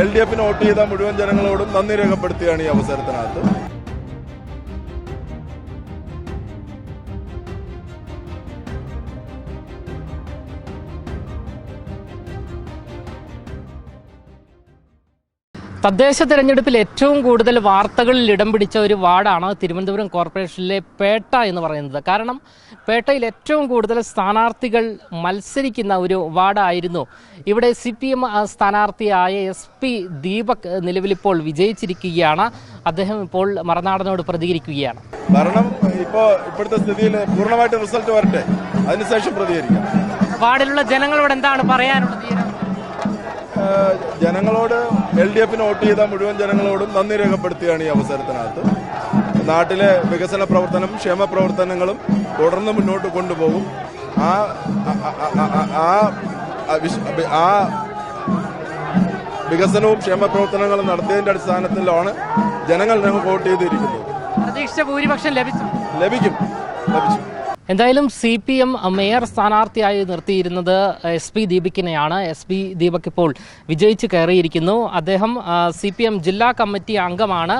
L D എഫിന് vote ചെയ്ത മുഴുവൻ ജനങ്ങളോടും നന്ദി രേഖപ്പെടുത്തുകയാണ് ഈ അവസരത്തിനകത്ത്. തദ്ദേശ തിരഞ്ഞെടുപ്പിൽ ഏറ്റവും കൂടുതൽ വാർത്തകളിൽ ഇടം പിടിച്ച ഒരു വാർഡാണ് തിരുവനന്തപുരം കോർപ്പറേഷനിലെ പേട്ട എന്ന് പറയുന്നത്. കാരണം പേട്ടയിൽ ഏറ്റവും കൂടുതൽ സ്ഥാനാർത്ഥികൾ മത്സരിക്കുന്ന ഒരു വാർഡായിരുന്നു. ഇവിടെ സി പി എം സ്ഥാനാർത്ഥിയായ എസ് പി ദീപക് നിലവിലിപ്പോൾ വിജയിച്ചിരിക്കുകയാണ്. അദ്ദേഹം ഇപ്പോൾ മറനാടനോട് പ്രതികരിക്കുകയാണ്. ഭരണം ഇപ്പോ ഇപ്പോഴത്തെ സ്ഥിതിയിൽ പൂർണമായിട്ട് റിസൾട്ട് വരട്ടെ. അതിനുശേഷം പ്രതികരിക്കാം. വാർഡിലുള്ള ജനങ്ങളോട് എന്താണ് പറയാനുള്ളത്? ജനങ്ങളോട് എൽ ഡി എഫിന് വോട്ട് ചെയ്ത മുഴുവൻ ജനങ്ങളോടും നന്ദി രേഖപ്പെടുത്തുകയാണ് ഈ അവസരത്തിനകത്ത്. നാട്ടിലെ വികസന പ്രവർത്തനം ക്ഷേമ പ്രവർത്തനങ്ങളും തുടർന്ന് മുന്നോട്ട് കൊണ്ടുപോകും. ആ ആ- വികസനവും ക്ഷേമ പ്രവർത്തനങ്ങളും നടത്തിയതിന്റെ അടിസ്ഥാനത്തിലാണ് ജനങ്ങൾ ഞങ്ങൾ വോട്ട് ചെയ്തിരിക്കുന്നത്. പ്രതീക്ഷിച്ച ഭൂരിപക്ഷം ലഭിച്ചു. ലഭിക്കും. ലഭിച്ചു. എന്തായാലും സി പി എം മേയർ സ്ഥാനാർത്ഥിയായി നിർത്തിയിരുന്നത് എസ് പി ദീപകിനെയാണ് എസ് പി ദീപക് ഇപ്പോൾ വിജയിച്ച് കയറിയിരിക്കുന്നു. അദ്ദേഹം സി പി എം ജില്ലാ കമ്മിറ്റി അംഗമാണ്.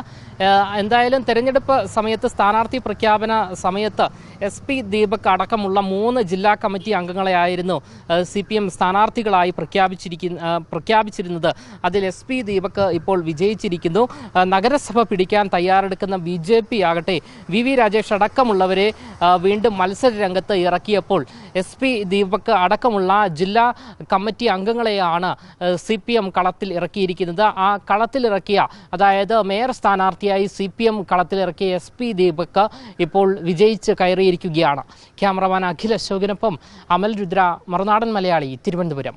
എന്തായാലും തെരഞ്ഞെടുപ്പ് സമയത്ത് സ്ഥാനാർത്ഥി പ്രഖ്യാപന സമയത്ത് എസ് പി ദീപക് അടക്കമുള്ള മൂന്ന് ജില്ലാ കമ്മിറ്റി അംഗങ്ങളെയായിരുന്നു സി പി എം സ്ഥാനാർത്ഥികളായി പ്രഖ്യാപിച്ചിരിക്കുന്ന പ്രഖ്യാപിച്ചിരുന്നത്. അതിൽ എസ് പി ദീപക് ഇപ്പോൾ വിജയിച്ചിരിക്കുന്നു. നഗരസഭ പിടിക്കാൻ തയ്യാറെടുക്കുന്ന ബി ജെ പി ആകട്ടെ വി വി രാജേഷ് അടക്കമുള്ളവരെ വീണ്ടും വീണ്ടും മത്സര രംഗത്ത് ഇറക്കിയപ്പോൾ എസ് പി ദീപക് അടക്കമുള്ള ജില്ലാ കമ്മിറ്റി അംഗങ്ങളെയാണ് സി പി എം കളത്തിൽ ഇറക്കിയിരിക്കുന്നത്. ആ കളത്തിലിറക്കിയ അതായത് മേയർ സ്ഥാനാർത്ഥിയായി സി പി എം കളത്തിലിറക്കിയ എസ് പി ദീപക് ഇപ്പോൾ വിജയിച്ച് കയറിയിരിക്കുകയാണ്. ക്യാമറമാൻ അഖിൽ അശോകിനൊപ്പം അമൽ രുദ്ര മറുനാടൻ മലയാളി തിരുവനന്തപുരം.